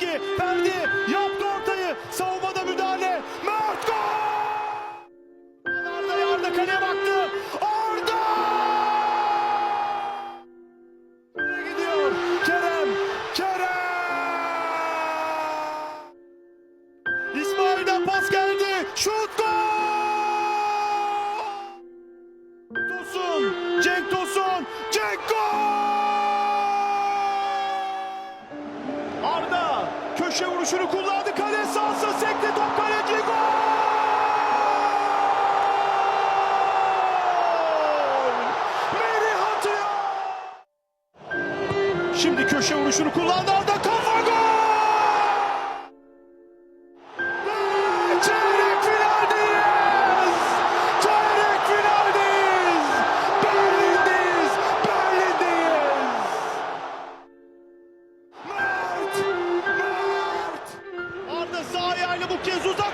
Lewandowski. Ferdi yaptı ortayı. Savunmada müdahale. Mert gol! Arda yarda kaleye baktı. Arda! Nereye gidiyor? Kerem! Kerem! İsmail'den pas geldi. Şut köşe vuruşunu kullandı. Kale sahası sekti top kaleci gol! Merih atıyor! Şimdi köşe vuruşunu kullandı. Arda kafa gol! Sağ ayağıyla bu kez uzak